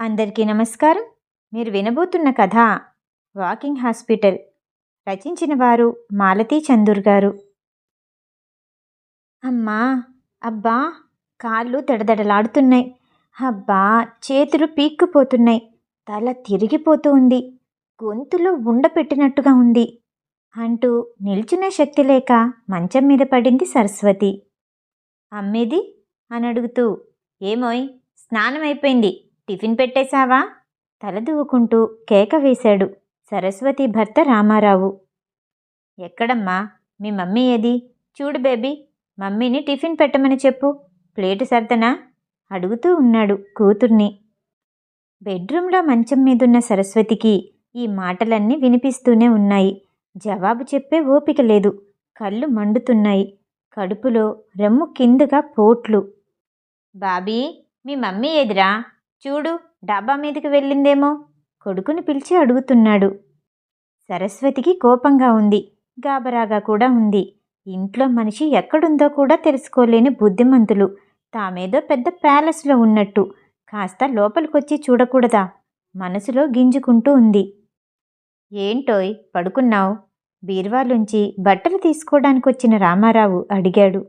అందరికీ నమస్కారం. మీరు వినబోతున్న కథ వాకింగ్ హాస్పిటల్. రచించిన వారు మాలతీ చందూర్ గారు. అమ్మా అబ్బా కాళ్ళు దడదడలాడుతున్నాయి. అబ్బా చేతులు పీక్కుపోతున్నాయి. తల తిరిగిపోతూ ఉంది. గొంతులో ఉండపెట్టినట్టుగా ఉంది. అంటూ నిల్చునే శక్తి లేక మంచం మీద పడింది సరస్వతి. అమ్మేది? అని అడుగుతూ ఏమోయ్ స్నానం అయిపోయింది. టిఫిన్ పెట్టేశావా? తల కేక వేశాడు సరస్వతి భర్త రామారావు. ఎక్కడమ్మా? మీ మమ్మీ ఏది? చూడు బేబీ మమ్మీని టిఫిన్ పెట్టమని చెప్పు. ప్లేటు సర్దనా? అడుగుతూ ఉన్నాడు కూతుర్ని. బెడ్రూమ్లో మంచం మీదున్న సరస్వతికి ఈ మాటలన్నీ వినిపిస్తూనే ఉన్నాయి. జవాబు చెప్పే ఓపిక లేదు. కళ్ళు మండుతున్నాయి. కడుపులో రెమ్ము కిందుగా పోట్లు. బాబీ మీ మమ్మీ ఏదిరా? చూడు డాబా మీదకి వెళ్ళిందేమో? కొడుకుని పిలిచి అడుగుతున్నాడు. సరస్వతికి కోపంగా ఉంది. గాబరాగా కూడా ఉంది. ఇంట్లో మనిషి ఎక్కడుందో కూడా తెలుసుకోలేని బుద్ధిమంతులు. తామేదో పెద్ద ప్యాలెస్లో ఉన్నట్టు. కాస్త లోపలికొచ్చి చూడకూడదా? మనసులో గింజుకుంటూ ఉంది. ఏంటోయ్ పడుకున్నావు? బీర్వాలుంచి బట్టలు తీసుకోవడానికి వచ్చిన రామారావు అడిగాడు.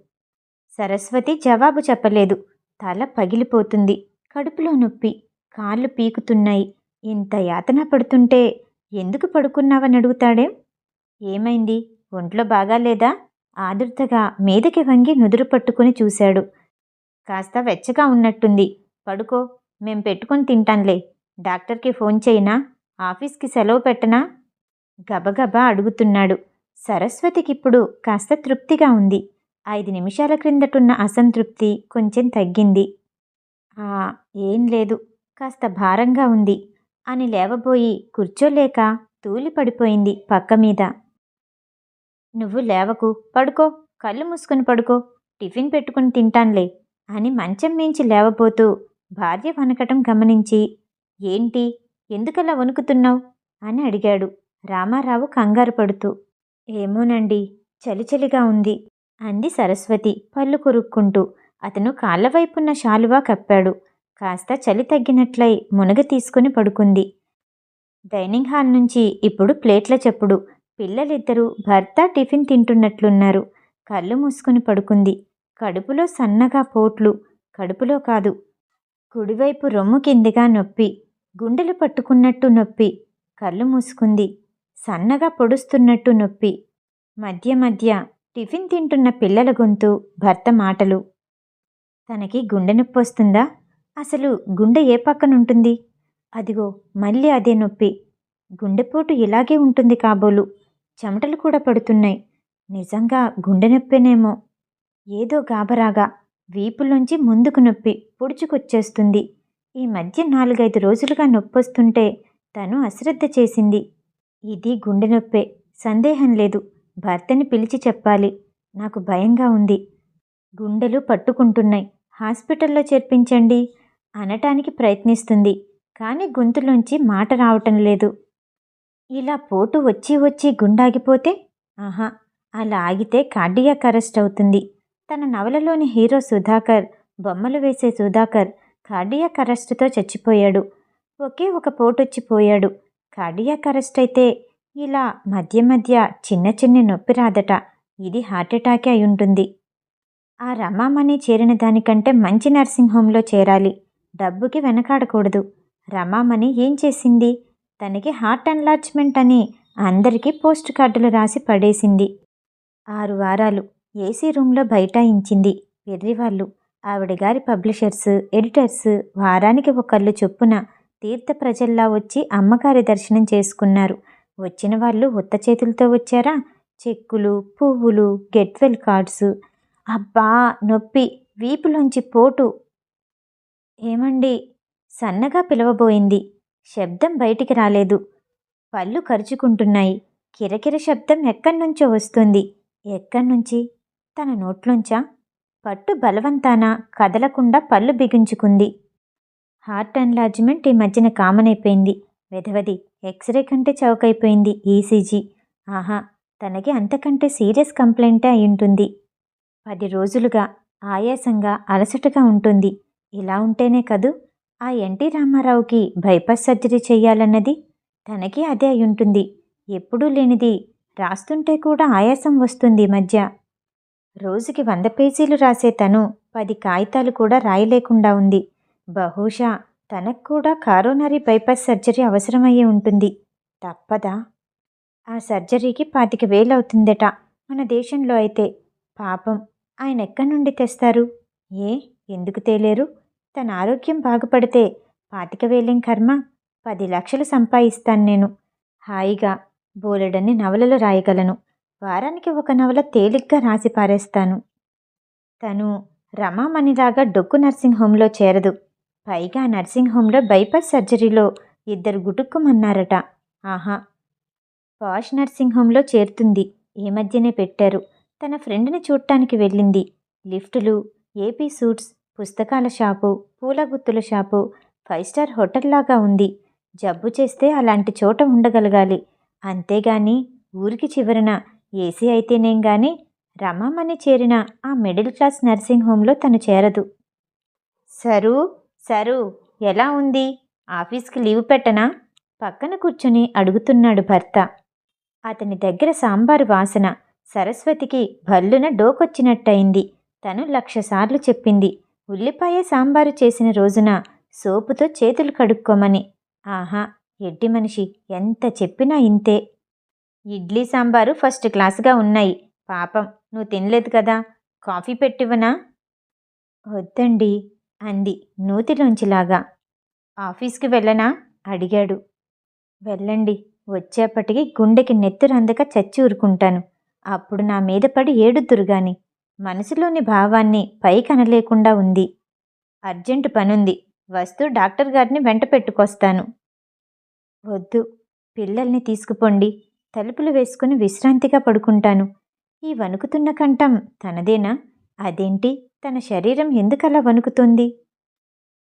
సరస్వతి జవాబు చెప్పలేదు. తల పగిలిపోతుంది. కడుపులో నొప్పి కాళ్ళు పీకుతున్నాయి. ఇంత యాతన పడుతుంటే ఎందుకు పడుకున్నావని అడుగుతాడేం? ఏమైంది? ఒంట్లో బాగాలేదా? ఆదుర్తగా మీదకి వంగి నుదురు పట్టుకుని చూశాడు. కాస్త వెచ్చగా ఉన్నట్టుంది. పడుకో మేం పెట్టుకొని తింటాంలే డాక్టర్కి ఫోన్ చేయినా? ఆఫీస్కి సెలవు పెట్టనా? గబగబా అడుగుతున్నాడు. సరస్వతికిప్పుడు కాస్త తృప్తిగా ఉంది. ఐదు నిమిషాల క్రిందటున్న అసంతృప్తి కొంచెం తగ్గింది. ఏం లేదు కాస్త భారంగా ఉంది అని లేవబోయి కూర్చోలేక తూలి పడిపోయింది పక్క మీద. నువ్వు లేవకు పడుకో కళ్ళు మూసుకుని పడుకో టిఫిన్ పెట్టుకుని తింటాన్లే అని మంచం మించి లేవబోతూ భార్య వనకటం గమనించి ఏంటి ఎందుకలా వణుకుతున్నావు? అని అడిగాడు రామారావు కంగారు పడుతూ. ఏమోనండి చలిచలిగా ఉంది అంది సరస్వతి పళ్ళు కొరుక్కుంటూ. అతను కాళ్ళవైపున్న శాలువా కప్పాడు. కాస్త చలి తగ్గినట్లయి మునగ తీసుకుని పడుకుంది. డైనింగ్ హాల్ నుంచి ఇప్పుడు ప్లేట్ల చెప్పుడు. పిల్లలిద్దరూ భర్త టిఫిన్ తింటున్నట్లున్నారు. కళ్ళు మూసుకుని పడుకుంది. కడుపులో సన్నగా పోట్లు. కడుపులో కాదు. కుడివైపు రొమ్ము కిందిగా నొప్పి. గుండెలు పట్టుకున్నట్టు నొప్పి. కళ్ళు మూసుకుంది. సన్నగా పొడుస్తున్నట్టు నొప్పి. మధ్య మధ్య టిఫిన్ తింటున్న పిల్లల గొంతు భర్త మాటలు. తనకి గుండె నొప్పి వస్తుందా? అసలు గుండె ఏ పక్కన ఉంటుంది? అదిగో మళ్ళీ అదే నొప్పి. గుండెపోటు ఇలాగే ఉంటుంది కాబోలు. చెమటలు కూడా పడుతున్నాయి. నిజంగా గుండె నొప్పేనేమో. ఏదో గాబరాగా వీపులోంచి ముందుకు నొప్పి పొడుచుకొచ్చేస్తుంది. ఈ మధ్య నాలుగైదు రోజులుగా నొప్పొస్తుంటే తను అశ్రద్ధ చేసింది. ఇది గుండె నొప్పే. సందేహం లేదు. భర్తని పిలిచి చెప్పాలి. నాకు భయంగా ఉంది. గుండెలు పట్టుకుంటున్నాయి. హాస్పిటల్లో చేర్పించండి అనటానికి ప్రయత్నిస్తుంది. కానీ గొంతులోంచి మాట రావటం లేదు. ఇలా పోటు వచ్చి వచ్చి గుండాగిపోతే? ఆహా! అలా ఆగితే కార్డియాక్ అరెస్ట్ అవుతుంది. తన నవలలోని హీరో సుధాకర్ బొమ్మలు వేసే సుధాకర్ కార్డియాక్ అరెస్ట్తో చచ్చిపోయాడు. ఒకే ఒక పోటొచ్చిపోయాడు కార్డియాక్ అరెస్ట్ అయితే ఇలా మధ్య మధ్య చిన్న చిన్న నొప్పి రాదట. ఇది హార్ట్అటాకే అయి ఉంటుంది. ఆ రమామణి చేరిన దానికంటే మంచి నర్సింగ్ హోంలో చేరాలి. డబ్బుకి వెనకాడకూడదు. రమామణి ఏం చేసింది? తనకి హార్ట్ ఎన్లార్జ్మెంట్ అని అందరికీ పోస్ట్ కార్డులు రాసి పడేసింది. ఆరు వారాలు ఏసీ రూమ్లో బైఠాయించింది వెర్రివాళ్ళు. ఆవిడ గారి పబ్లిషర్స్ ఎడిటర్స్ వారానికి ఒకళ్ళు చొప్పున తీర్థ ప్రజల్లా వచ్చి అమ్మగారి దర్శనం చేసుకున్నారు. వచ్చిన వాళ్ళు ఉత్త చేతులతో వచ్చారా? చెక్కులు పువ్వులు గెట్వెల్ కార్డ్స్ అబ్బా నొప్పి. వీపులోంచి పోటు. ఏమండి? సన్నగా పిలవబోయింది. శబ్దం బయటికి రాలేదు. పళ్ళు కరుచుకుంటున్నాయి. కిరకిర శబ్దం ఎక్కడి నుంచో వస్తుంది. ఎక్కడి నుంచి తన నోట్లోంచా? పట్టు బలవంతాన? కదలకుండా పళ్ళు బిగించుకుంది. హార్ట్ ఎన్లార్జ్మెంట్ ఈ మధ్యన కామన్ అయిపోయింది వెధవది ఎక్స్రే కంటే చౌకైపోయింది ఈసీజీ. ఆహా తనకి అంతకంటే సీరియస్ కంప్లైంటే అయి ఉంటుంది పది రోజులుగా ఆయాసంగా అలసటగా ఉంటుంది. ఇలా ఉంటేనే కదూ? ఆ ఎన్టీ రామారావుకి బైపాస్ సర్జరీ చేయాలన్నది తనకి అదే అయి ఉంటుంది ఎప్పుడూ లేనిది రాస్తుంటే కూడా ఆయాసం వస్తుంది మధ్య. రోజుకి వంద పేజీలు రాసే తను పది కాగితాలు కూడా రాయలేకుండా ఉంది. బహుశా తనకు కూడా కారోనరీ బైపాస్ సర్జరీ అవసరమయ్యే ఉంటుంది. తప్పదా? ఆ సర్జరీకి పాతిక వేలు అవుతుందట మన దేశంలో అయితే. పాపం ఆయన ఎక్కడి నుండి తెస్తారు? ఏ? ఎందుకు తేలేరు? తన ఆరోగ్యం బాగుపడితే పాతిక వేలేం కర్మ? పది లక్షలు సంపాదిస్తాను నేను. హాయిగా బోలెడన్ని నవలలు రాయగలను. వారానికి ఒక నవల తేలిగ్గా రాసి పారేస్తాను. తను రమామణిలాగా డొక్కు నర్సింగ్ హోంలో చేరదు. పైగా నర్సింగ్ హోంలో బైపాస్ సర్జరీలో ఇద్దరు గుటుక్కుమన్నారట. ఆహా! పాష్ నర్సింగ్ హోంలో చేరుతుంది. ఈ మధ్యనే పెట్టారు. తన ఫ్రెండ్ని చూడటానికి వెళ్ళింది. లిఫ్టులు ఏపీ సూట్స్ పుస్తకాల షాపు పూల గుత్తుల షాపు ఫైవ్ స్టార్ హోటల్ లాగా ఉంది. జబ్బు చేస్తే అలాంటి చోట ఉండగలగాలి. అంతేగాని ఊరికి చివరన ఏసీ అయితేనేం గాని రమామణి చేరిన ఆ మిడిల్ క్లాస్ నర్సింగ్ హోంలో తను చేరదు. సరు సరు ఎలా ఉంది? ఆఫీస్కి లీవ్ పెట్టనా? పక్కన కూర్చుని అడుగుతున్నాడు భర్త. అతని దగ్గర సాంబారు వాసన సరస్వతికి భల్లున డోకొచ్చినట్టయింది. తను లక్షసార్లు చెప్పింది. ఉల్లిపాయ సాంబారు చేసిన రోజున సోపుతో చేతులు కడుక్కోమని. ఆహా ఎడ్డి మనిషి ఎంత చెప్పినా ఇంతే. ఇడ్లీ సాంబారు ఫస్ట్ క్లాస్గా ఉన్నాయి. పాపం నువ్వు తినలేదు కదా. కాఫీ పెట్టివనా వద్దండి అంది నూతిలోంచిలాగా. ఆఫీస్కి వెళ్ళనా? అడిగాడు. వెళ్ళండి వచ్చేపటికి గుండెకి నెత్తురందక చచ్చి ఊరుకుంటాను. అప్పుడు నా మీద పడి ఏడుద్దురుగాని మనసులోని భావాన్ని పైకనలేకుండా ఉంది. అర్జెంటు పనుంది. వస్తూ డాక్టర్ గారిని వెంట పెట్టుకొస్తాను. వద్దు. పిల్లల్ని తీసుకుపోండి. తలుపులు వేసుకుని విశ్రాంతిగా పడుకుంటాను. ఈ వణుకుతున్న కంఠం తనదేనా? అదేంటి? తన శరీరం ఎందుకలా వణుకుతుంది?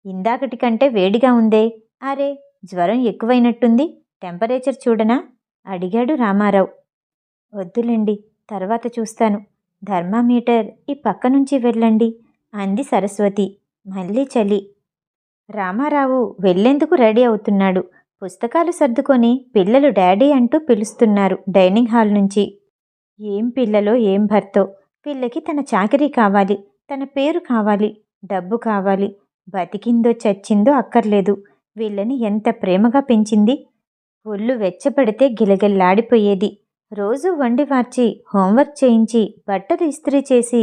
ఇందాకటి కంటే వేడిగా ఉందే. అరే జ్వరం ఎక్కువైనట్టుంది. టెంపరేచర్ చూడనా? అడిగాడు రామారావు. వద్దులేండి. తర్వాత చూస్తాను. థర్మామీటర్ ఈ పక్క నుంచి వెళ్ళండి అంది సరస్వతి. మళ్ళీ చలి. రామారావు వెళ్ళేందుకు రెడీ అవుతున్నాడు. పుస్తకాలు సర్దుకొని పిల్లలు డాడీ అంటూ పిలుస్తున్నారు డైనింగ్ హాల్ నుంచి. ఏం పిల్లలో ఏం భర్తో? పిల్లకి తన చాకరీ కావాలి తన పేరు కావాలి డబ్బు కావాలి. బతికిందో చచ్చిందో అక్కర్లేదు. వీళ్ళని ఎంత ప్రేమగా పెంచింది? ఒళ్ళు వెచ్చబడితే గిలగిల్లాడిపోయేది. రోజు వండి వార్చి హోంవర్క్ చేయించి బట్టలు ఇస్త్రీ చేసి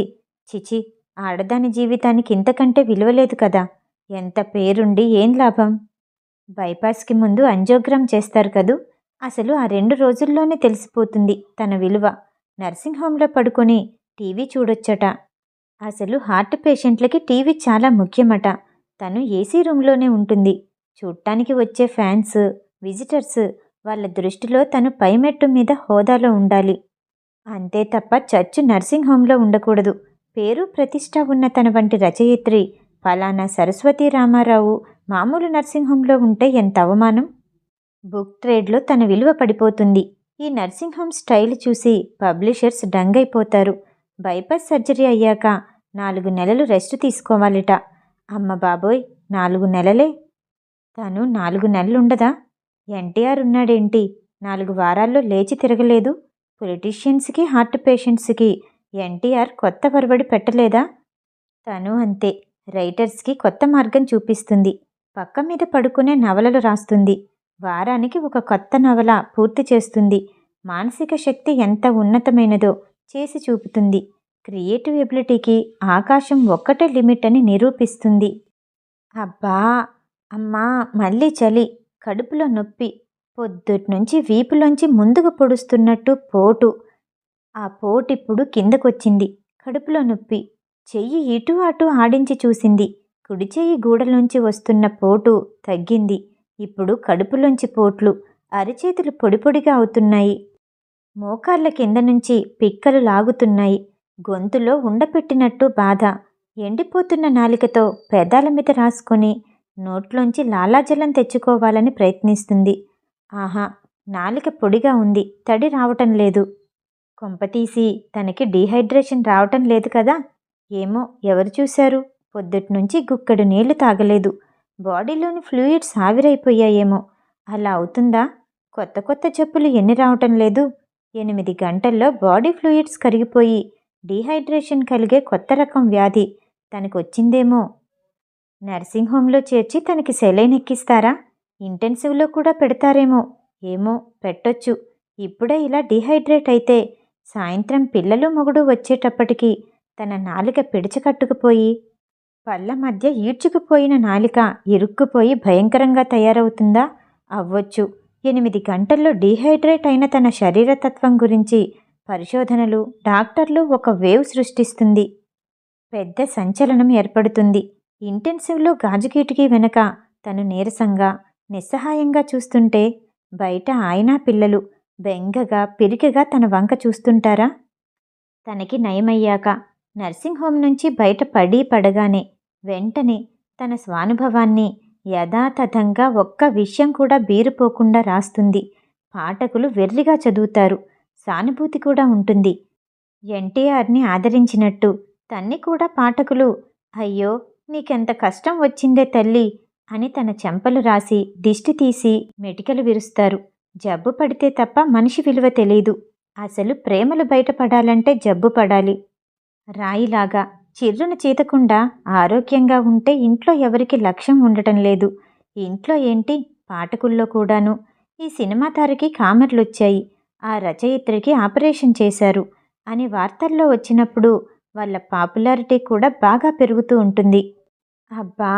చిచి ఆడదాని జీవితానికి ఇంతకంటే విలువలేదు కదా ఎంత పేరుండి ఏం లాభం? బైపాస్కి ముందు అంజోగ్రామ్ చేస్తారు కదూ అసలు ఆ రెండు రోజుల్లోనే తెలిసిపోతుంది తన విలువ. నర్సింగ్ హోంలో పడుకొని టీవీ చూడొచ్చట. అసలు హార్ట్ పేషెంట్లకి టీవీ చాలా ముఖ్యమట. తను ఏసీ రూమ్లోనే ఉంటుంది. చూడటానికి వచ్చే ఫ్యాన్స్ విజిటర్స్ వాళ్ళ దృష్టిలో తను పైమెట్టు మీద హోదాలో ఉండాలి. అంతే తప్ప చర్చ్ నర్సింగ్ హోంలో ఉండకూడదు. పేరు ప్రతిష్ట ఉన్న తన వంటి రచయిత్రి ఫలానా సరస్వతి రామారావు మామూలు నర్సింగ్ హోంలో ఉంటే ఎంత అవమానం? బుక్ ట్రేడ్లో తన విలువ పడిపోతుంది. ఈ నర్సింగ్ హోమ్ స్టైల్ చూసి పబ్లిషర్స్ డంగైపోతారు. బైపాస్ సర్జరీ అయ్యాక నాలుగు నెలలు రెస్ట్ తీసుకోవాలిట. అమ్మ బాబోయ్ నాలుగు నెలలే. తను నాలుగు నెలలుండదా? ఎన్టీఆర్ ఉన్నాడేంటి? నాలుగు వారాల్లో లేచి తిరగలేదు. పొలిటీషియన్స్కి హార్ట్ పేషెంట్స్కి ఎన్టీఆర్ కొత్త వరవడి పెట్టలేదా? తను అంతే. రైటర్స్కి కొత్త మార్గం చూపిస్తుంది. పక్క మీద పడుకునే నవలలు రాస్తుంది. వారానికి ఒక కొత్త నవల పూర్తి చేస్తుంది. మానసిక శక్తి ఎంత ఉన్నతమైనదో చేసి చూపుతుంది. క్రియేటివ్ ఎబిలిటీకి ఆకాశం ఒక్కటే లిమిట్ అని నిరూపిస్తుంది. అబ్బా! అమ్మా! మళ్ళీ చలి. కడుపులో నొప్పి పొద్దుట్నుంచి వీపులోంచి ముందుకు పొడుస్తున్నట్టు పోటు. ఆ పోటిప్పుడు కిందకొచ్చింది. కడుపులో నొప్పి. చెయ్యి ఇటు అటు ఆడించి చూసింది. కుడి చెయ్యి గూడలోంచి వస్తున్న పోటు తగ్గింది. ఇప్పుడు కడుపులోంచి పోట్లు అరిచేతులు పొడిపొడిగా అవుతున్నాయి. మోకాళ్ళ కింద నుంచి పిక్కలు లాగుతున్నాయి. గొంతులో ఉండపెట్టినట్టు బాధ. ఎండిపోతున్న నాలికతో పెదాల మీద రాసుకొని నోట్లోంచి లాలాజలం తెచ్చుకోవాలని ప్రయత్నిస్తుంది. ఆహా నాలిక పొడిగా ఉంది తడి రావటం లేదు. కొంపతీసి తనకి డీహైడ్రేషన్ రావటం లేదు కదా? ఏమో ఎవరు చూశారు? పొద్దుట్నుంచి గుక్కడు నీళ్ళు తాగలేదు. బాడీలోని ఫ్లూయిడ్స్ ఆవిరైపోయాయేమో. అలా అవుతుందా? కొత్త కొత్త చెప్పులు ఎన్ని రావటం లేదు? ఎనిమిది గంటల్లో బాడీ ఫ్లూయిడ్స్ కరిగిపోయి డీహైడ్రేషన్ కలిగే కొత్త రకం వ్యాధి. తనకొచ్చిందేమో నర్సింగ్ హోమ్లో చేర్చి తనకి సెలైన్ ఎక్కిస్తారా? ఇంటెన్సివ్లో కూడా పెడతారేమో. ఏమో పెట్టొచ్చు. ఇప్పుడే ఇలా డిహైడ్రేట్ అయితే సాయంత్రం పిల్లలు మొగుడు వచ్చేటప్పటికి తన నాలిక పిడిచకట్టుకుపోయి పళ్ళ మధ్య ఈడ్చుకుపోయిన నాలిక ఇరుక్కుపోయి భయంకరంగా తయారవుతుందా? అవ్వచ్చు. ఎనిమిది గంటల్లో డీహైడ్రేట్ అయిన తన శరీరతత్వం గురించి పరిశోధనలు డాక్టర్లు ఒక వేవ్ సృష్టిస్తుంది. పెద్ద సంచలనం ఏర్పడుతుంది. ఇంటెన్సివ్లో గాజు కిటికీ వెనక తను నీరసంగా నిస్సహాయంగా చూస్తుంటే బయట ఆయన పిల్లలు బెంగగా పిరికిగా తన వంక చూస్తుంటారా? తనకి నయమయ్యాక నర్సింగ్ హోమ్ నుంచి బయట పడి పడగానే వెంటనే తన స్వానుభవాన్ని యథాతథంగా ఒక్క విషయం కూడా బీరుపోకుండా రాస్తుంది. పాఠకులు వెర్రిగా చదువుతారు. సానుభూతి కూడా ఉంటుంది. ఎన్టీఆర్ని ఆదరించినట్టు తన్ని కూడా పాఠకులు అయ్యో నీకెంత కష్టం వచ్చిందే తల్లి అని తన చెంపలు రాసి దిష్టి తీసి మెటికలు విరుస్తారు. జబ్బు పడితే తప్ప మనిషి విలువ తెలీదు. అసలు ప్రేమలు బయటపడాలంటే జబ్బు పడాలి. రాయిలాగా చిర్రును చీతకుండా ఆరోగ్యంగా ఉంటే ఇంట్లో ఎవరికి లక్ష్యం ఉండటం లేదు. ఇంట్లో ఏంటి? పాఠకుల్లో కూడాను. ఈ సినిమా తారకి కామెర్లొచ్చాయి. ఆ రచయిత్రికి ఆపరేషన్ చేశారు అని వార్తల్లో వచ్చినప్పుడు వాళ్ళ పాపులారిటీ కూడా బాగా పెరుగుతూ ఉంటుంది. అబ్బా!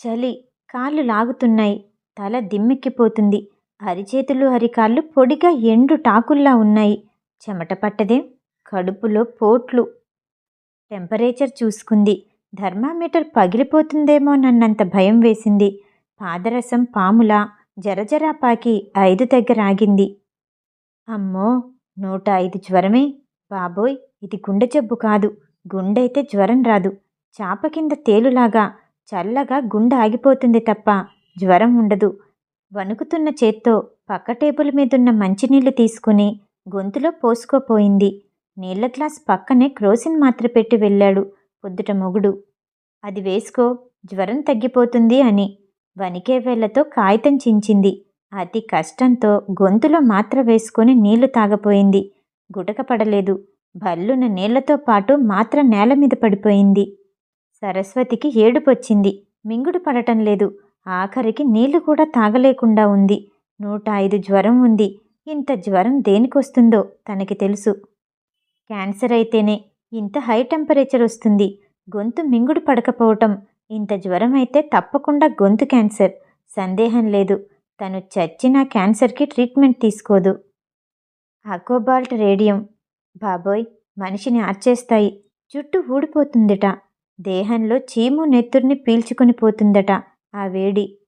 చలి కాళ్ళు లాగుతున్నాయి. తల దిమ్మెక్కిపోతుంది. అరిచేతులు అరికాళ్ళు పొడిగా ఎండు టాకుల్లా ఉన్నాయి. చెమట పట్టదేం? కడుపులో పోట్లు. టెంపరేచర్ చూసుకుంది. థర్మామీటర్ పగిలిపోతుందేమో నన్నంత భయం వేసింది. పాదరసం పాములా జరజరా పాకి ఐదు దగ్గర ఆగింది. అమ్మో! నూట ఐదు జ్వరమే? బాబోయ్! ఇది గుండె జబ్బు కాదు. గుండైతే జ్వరం రాదు. చాప కింద తేలులాగా చల్లగా గుండె ఆగిపోతుంది తప్ప జ్వరం ఉండదు. వణుకుతున్న చేత్తో పక్క టేబుల్ మీదున్న మంచినీళ్ళు తీసుకుని గొంతులో పోసుకోపోయింది. నీళ్ళ గ్లాస్ పక్కనే క్రోసిన్ మాత్ర పెట్టి వెళ్ళాడు పొద్దుట మొగుడు. అది వేసుకో జ్వరం తగ్గిపోతుంది అని వణికే వేళ్ళతో కాగితం చించింది. అతి కష్టంతో గొంతులో మాత్ర వేసుకొని నీళ్ళు తాగపోయింది. గుటక పడలేదు. భల్లున నీళ్ళతో పాటు మాత్ర నేల మీద పడిపోయింది. సరస్వతికి ఏడుపొచ్చింది. మింగుడు పడటం లేదు. ఆఖరికి నీళ్ళు కూడా తాగలేకుండా ఉంది. నూట ఐదు జ్వరం ఉంది. ఇంత జ్వరం దేనికొస్తుందో తనకి తెలుసు. క్యాన్సర్ అయితేనే ఇంత హై టెంపరేచర్ వస్తుంది. గొంతు మింగుడు పడకపోవటం. ఇంత జ్వరం అయితే తప్పకుండా గొంతు క్యాన్సర్. సందేహం లేదు. తను చచ్చిన క్యాన్సర్కి ట్రీట్మెంట్ తీసుకోదు. అకోబాల్ట్ రేడియం. బాబోయ్! మనిషిని ఆర్చేస్తాయి. జుట్టు ఊడిపోతుందిట. దేహంలో చీము నెత్తుర్ని పీల్చుకుని పోతుందట ఆ వేడి.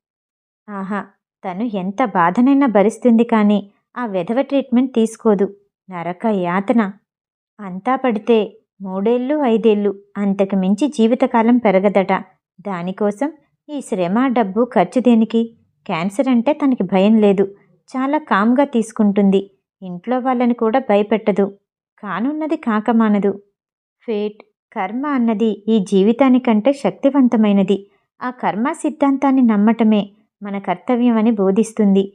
ఆహా తను ఎంత బాధనైనా భరిస్తుంది కానీ ఆ వెధవ ట్రీట్మెంట్ తీసుకోదు. నరక యాతన. అంతా పడితే మూడేళ్ళు ఐదేళ్ళు అంతకు మించి జీవితకాలం పెరగదట. దానికోసం ఈ శ్రమ డబ్బు ఖర్చు దేనికి? క్యాన్సర్ అంటే తనకి భయం లేదు. చాలా కామ్గా తీసుకుంటుంది. ఇంట్లో వాళ్ళని కూడా భయపెట్టదు. కానున్నది కాకమానదు. ఫేట్ కర్మ అన్నది ఈ జీవితానికంటే శక్తివంతమైనది. ఆ కర్మ సిద్ధాంతాన్ని నమ్మటమే మన కర్తవ్యం అని బోధిస్తుంది.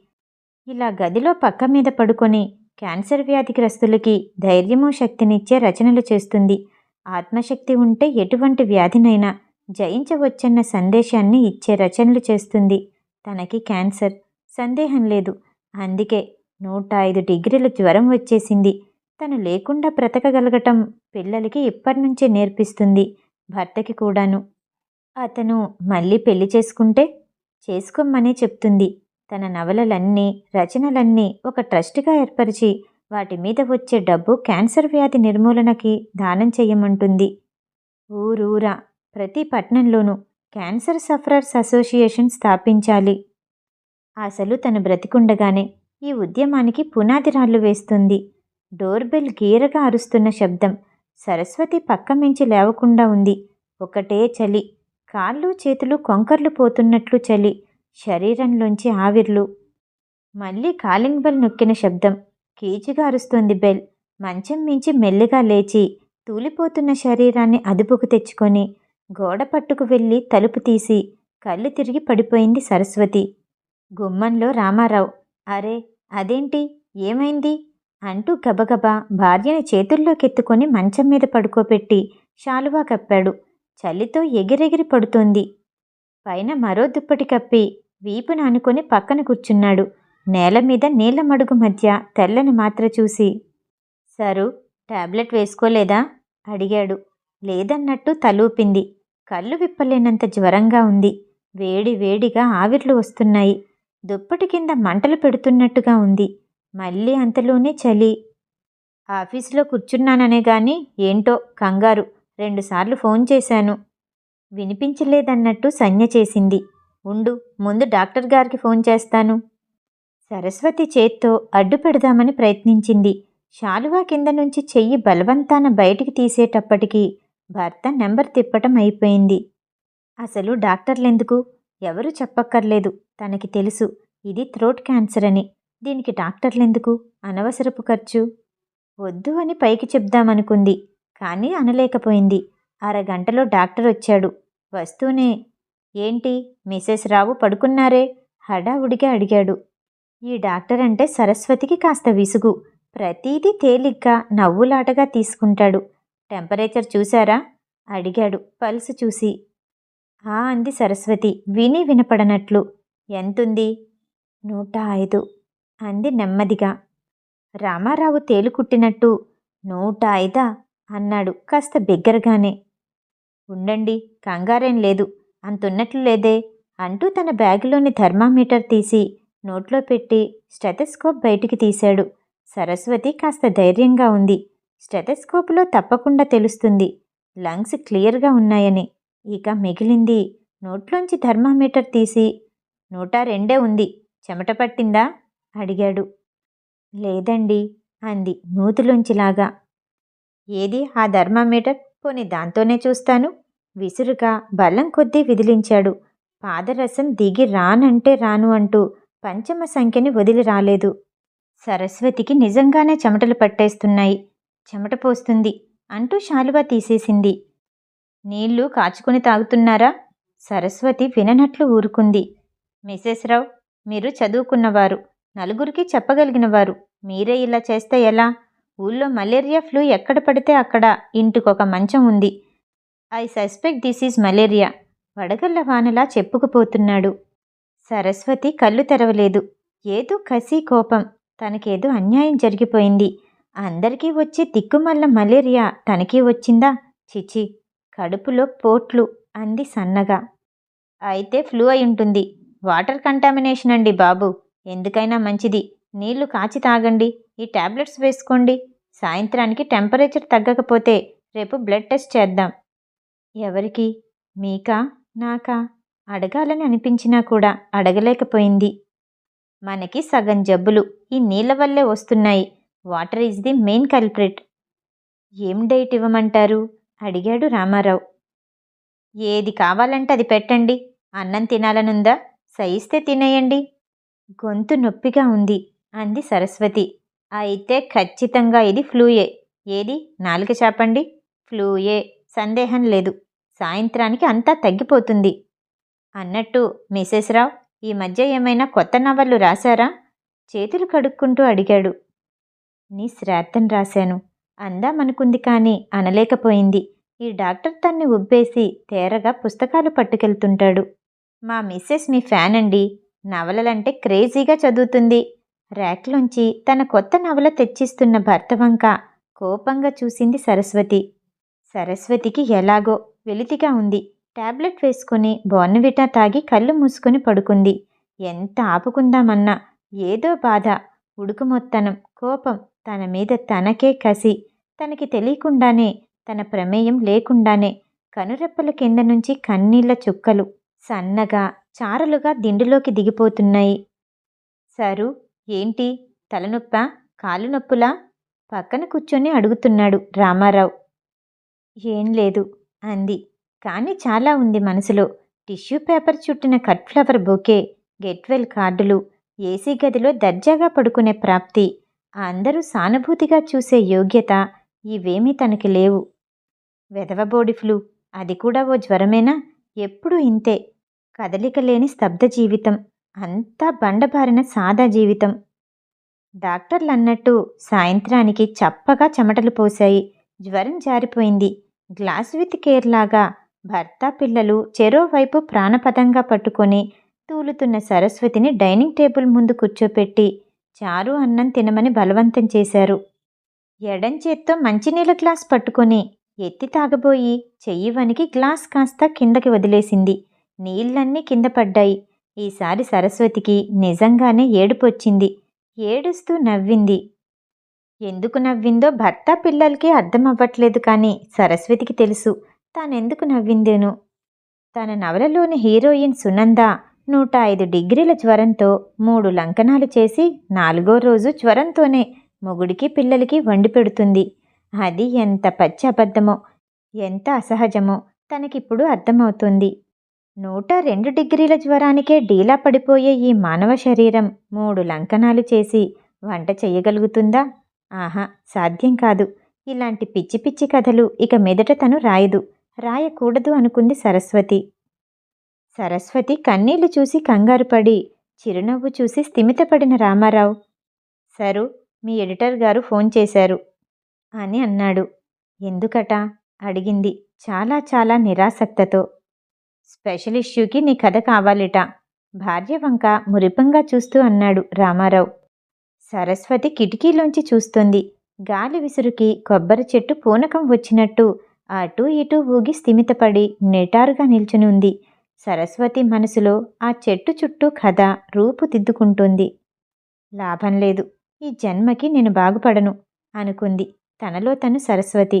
ఇలా గదిలో పక్క మీద పడుకొని క్యాన్సర్ వ్యాధిగ్రస్తులకి ధైర్యము శక్తినిచ్చే రచనలు చేస్తుంది. ఆత్మశక్తి ఉంటే ఎటువంటి వ్యాధినైనా జయించవచ్చన్న సందేశాన్ని ఇచ్చే రచనలు చేస్తుంది. తనకి క్యాన్సర్ సందేహం లేదు. అందుకే నూట ఐదు డిగ్రీల జ్వరం వచ్చేసింది. తను లేకుండా బ్రతకగలగటం పిల్లలకి ఇప్పటినుంచే నేర్పిస్తుంది భర్తకి కూడాను. అతను మళ్ళీ పెళ్ళి చేసుకుంటే చేసుకోమనే చెప్తుంది. తన నవలలన్నీ రచనలన్నీ ఒక ట్రస్ట్గా ఏర్పరిచి వాటి మీద వచ్చే డబ్బు క్యాన్సర్ వ్యాధి నిర్మూలనకి దానం చెయ్యమంటుంది. ఊరూరా ప్రతి పట్టణంలోనూ క్యాన్సర్ సఫరర్స్ అసోసియేషన్ స్థాపించాలి. అసలు తను బ్రతికుండగానే ఈ ఉద్యమానికి పునాది రాళ్ళు వేస్తుంది. డోర్ బెల్ గీరగా అరుస్తున్న శబ్దం సరస్వతి పక్క మించి లేవకుండా ఉంది. ఒకటే చలి. కాళ్ళు చేతులు కొంకర్లు పోతున్నట్లు చలి. శరీరంలోంచి ఆవిర్లు. మళ్ళీ కాలింగ్ బెల్ నొక్కిన శబ్దం. కీచుగా అరుస్తోంది బెల్. మంచం మించి మెల్లిగా లేచి తూలిపోతున్న శరీరాన్ని అదుపుకు తెచ్చుకొని గోడ పట్టుకు వెళ్ళి తలుపు తీసి కళ్ళు తిరిగి పడిపోయింది సరస్వతి. గుమ్మంలో రామారావు. అరే అదేంటి? ఏమైంది? అంటూ గబగబా భార్యని చేతుల్లోకెత్తుకొని మంచం మీద పడుకోబెట్టి శాలువా కప్పాడు. చలితో ఎగిరెగిరి పడుతోంది. పైన మరో దుప్పటి కప్పి వీపున అనుకొని పక్కన కూర్చున్నాడు. నేల మీద నీళ్ళ మడుగు మధ్య తెల్లని మాత్ర చూసి సరు టాబ్లెట్ వేసుకోలేదా? అడిగాడు. లేదన్నట్టు తలూపింది. కళ్ళు విప్పలేనంత జ్వరంగా ఉంది. వేడి వేడిగా ఆవిర్లు వస్తున్నాయి. దుప్పటి కింద మంటలు పెడుతున్నట్టుగా ఉంది. మళ్ళీ అంతలోనే చలి. ఆఫీసులో కూర్చున్నాననే గాని ఏంటో కంగారు. రెండుసార్లు ఫోన్ చేశాను. వినిపించలేదన్నట్టు సంజ్ఞ చేసింది. ఉండు ముందు డాక్టర్ గారికి ఫోన్ చేస్తాను. సరస్వతి చేత్తో అడ్డు పెడదామని ప్రయత్నించింది. శాలువా కింద నుంచి చెయ్యి బలవంతాన బయటికి తీసేటప్పటికీ భర్త నెంబర్ తిప్పటం అయిపోయింది. అసలు డాక్టర్లెందుకు? ఎవరు చెప్పక్కర్లేదు. తనకి తెలుసు. ఇది థ్రోట్ క్యాన్సర్ అని దీనికి డాక్టర్లెందుకు? అనవసరపు ఖర్చు. వద్దు అని పైకి చెప్దామనుకుంది. కానీ అనలేకపోయింది. అరగంటలో డాక్టర్ వచ్చాడు. వస్తూనే ఏంటి? మిసెస్ రావు పడుకున్నారే? హడావుడిగా అడిగాడు. ఈ డాక్టర్ అంటే సరస్వతికి కాస్త విసుగు. ప్రతీదీ తేలిగ్గా నవ్వులాటగా తీసుకుంటాడు. టెంపరేచర్ చూశారా? అడిగాడు పల్స్ చూసి. ఆ అంది సరస్వతి. విని వినపడనట్లు. ఎంతుంది? నూట ఐదు. అంది నెమ్మదిగా. రామారావు తేలుకుట్టినట్టు నూట ఐదా అన్నాడు కాస్త బిగ్గరగానే. ఉండండి కంగారేం లేదు అంతున్నట్లు లేదే అంటూ తన బ్యాగులోని థర్మామీటర్ తీసి నోట్లో పెట్టి స్టెథస్కోప్ బయటికి తీశాడు. సరస్వతి కాస్త ధైర్యంగా ఉంది. స్టెథస్కోప్లో తప్పకుండా తెలుస్తుంది. లంగ్స్ క్లియర్గా ఉన్నాయని. ఇక మిగిలింది నోట్లోంచి థర్మామీటర్ తీసి నూట రెండే ఉంది. చెమట పట్టిందా? అడిగాడు. లేదండి అంది నూతులుంచిలాగా. ఏది ఆ థర్మామీటర్? పోని దాంతోనే చూస్తాను విసురుగా బలం కొద్దీ విదిలించాడు. పాదరసం దిగి రానంటే రాను అంటూ పంచమ సంఖ్యని వదిలి రాలేదు. సరస్వతికి నిజంగానే చెమటలు పట్టేస్తున్నాయి. చెమట పోస్తుంది అంటూ శాలువా తీసేసింది. నీళ్ళు కాచుకొని తాగుతున్నారా? సరస్వతి విననట్లు ఊరుకుంది. మిసెస్ రావు మీరు చదువుకున్నవారు. నలుగురికి చెప్పగలిగినవారు. మీరే ఇలా చేస్తే ఎలా? ఊళ్ళో మలేరియా ఫ్లూ ఎక్కడ పడితే అక్కడ. ఇంటికొక మంచం ఉంది. I suspect this is malaria. వడగళ్ళ వానలా చెప్పుకుపోతున్నాడు. సరస్వతి కళ్ళు తెరవలేదు. ఏదో కసి కోపం. తనకేదో అన్యాయం జరిగిపోయింది. అందరికీ వచ్చే దిక్కుమల్ల మలేరియా తనకి వచ్చిందా? చిచి కడుపులో పోట్లు అంది సన్నగా. అయితే ఫ్లూ అయి ఉంటుంది. వాటర్ కంటామినేషన్ అండి బాబు. ఎందుకైనా మంచిది. నీళ్ళు కాచి తాగండి. ఈ టాబ్లెట్స్ వేసుకోండి. సాయంత్రానికి టెంపరేచర్ తగ్గకపోతే రేపు బ్లడ్ టెస్ట్ చేద్దాం. ఎవరికి? మీకా? నాకా? అడగాలని అనిపించినా కూడా అడగలేకపోయింది. మనకి సగం జబ్బులు ఈ నీళ్ళ వల్లే వస్తున్నాయి. Water is the main culprit. ఏం డైట్ ఇవ్వమంటారు? అడిగాడు రామారావు. ఏది కావాలంటే అది పెట్టండి. అన్నం తినాలనుందా? సయిస్తే తినేయండి. గొంతు నొప్పిగా ఉంది అంది సరస్వతి. అయితే ఖచ్చితంగా ఇది ఫ్లూయే. ఏది? నాలుక చాపండి. ఫ్లూయే. సందేహం లేదు. సాయంత్రానికి అంతా తగ్గిపోతుంది. అన్నట్టు మిసెస్ రావు ఈ మధ్య ఏమైనా కొత్త నవళ్ళు రాశారా? చేతులు కడుక్కుంటూ అడిగాడు. నీ శ్రాద్ధం రాశాను. అందామనుకుంది కానీ అనలేకపోయింది. ఈ డాక్టర్ తన్ని ఉబ్బేసి తేరగా పుస్తకాలు పట్టుకెళ్తుంటాడు. మా మిస్సెస్ మీ ఫ్యాన్ అండి నవలలంటే క్రేజీగా చదువుతుంది. ర్యాక్లోంచి తన కొత్త నవల తెచ్చిస్తున్న భర్త వంక కోపంగా చూసింది సరస్వతి. సరస్వతికి ఎలాగో వెలితిగా ఉంది. టాబ్లెట్ వేసుకుని బోర్నవిటా తాగి కళ్ళు మూసుకుని పడుకుంది. ఎంత ఆపుకుందామన్నా ఏదో బాధ ఉడుకుమొత్తనం కోపం తన మీద తనకే కసి తనకి తెలియకుండానే తన ప్రమేయం లేకుండానే కనురెప్పల కింద నుంచి కన్నీళ్ళ చుక్కలు సన్నగా చారలుగా దిండులోకి దిగిపోతున్నాయి. సరు ఏంటి? తలనొప్ప? కాలు నొప్పులా పక్కన కూర్చొని అడుగుతున్నాడు రామారావు. ఏం లేదు అంది. కానీ చాలా ఉంది మనసులో. టిష్యూ పేపర్ చుట్టిన cut flower bouquet get well కార్డులు ఏసీ గదిలో దర్జాగా పడుకునే ప్రాప్తి అందరూ సానుభూతిగా చూసే యోగ్యత ఇవేమీ తనకి లేవు. వెదవబోడి ఫ్లూ అది కూడా ఓ జ్వరమేనా? ఎప్పుడూ ఇంతే. కదలిక లేని స్తబ్ద జీవితం. అంతా బండబారిన సాదా జీవితం. డాక్టర్లు అన్నట్టు సాయంత్రానికి చప్పగా చెమటలు పోశాయి. జ్వరం జారిపోయింది. గ్లాస్ విత్ కేర్ లాగా భర్త పిల్లలు చెరోవైపు ప్రాణపదంగా పట్టుకొని తూలుతున్న సరస్వతిని డైనింగ్ టేబుల్ ముందు కూర్చోపెట్టి చారు అన్నం తినమని బలవంతం చేశారు. ఎడం చేత్తో మంచినీళ్ళ గ్లాస్ పట్టుకొని ఎత్తి తాగబోయి చెయ్యి వనికి గ్లాస్ కాస్త కిందకి వదిలేసింది. నీళ్ళన్నీ కింద పడ్డాయి. ఈసారి సరస్వతికి నిజంగానే ఏడుపొచ్చింది. ఏడుస్తూ నవ్వింది. ఎందుకు నవ్విందో భర్త పిల్లలకి అర్థం అవ్వట్లేదు కానీ సరస్వతికి తెలుసు. తానెందుకు నవ్విందేను? తన నవలలోని హీరోయిన్ సునంద నూట ఐదు డిగ్రీల జ్వరంతో మూడు లంకనాలు చేసి నాలుగో రోజు జ్వరంతోనే మొగుడికి పిల్లలకి వండి పెడుతుంది. అది ఎంత పచ్చి అబద్ధమో ఎంత అసహజమో తనకిప్పుడు అర్థమవుతుంది. నూట రెండు డిగ్రీల జ్వరానికే డీలా పడిపోయే ఈ మానవ శరీరం మూడు లంకనాలు చేసి వంట చేయగలుగుతుందా ఆహా సాధ్యం కాదు. ఇలాంటి పిచ్చి పిచ్చి కథలు ఇక మెదట తను రాయదు. రాయకూడదు అనుకుంది సరస్వతి. సరస్వతి కన్నీళ్ళు చూసి కంగారు పడి చిరునవ్వు చూసి స్థిమితపడిన రామారావు. సరు మీ ఎడిటర్ గారు ఫోన్ చేశారు అని అన్నాడు. ఎందుకట? అడిగింది చాలా చాలా నిరాసక్తతో. స్పెషల్ ఇష్యూకి నీ కథ కావాలిట. భార్య వంక మురిపంగా చూస్తూ అన్నాడు రామారావు. సరస్వతి కిటికీలోంచి చూస్తుంది. గాలి విసురుకి కొబ్బరి చెట్టు పూనకం వచ్చినట్టు అటూ ఇటూ ఊగి స్థిమితపడి నిటారుగా నిల్చుని ఉంది. సరస్వతి మనసులో ఆ చెట్టు చుట్టూ కథ రూపుదిద్దుకుంటుంది లాభం లేదు. ఈ జన్మకి నేను బాగుపడను అనుకుంది. తనలో తను సరస్వతి.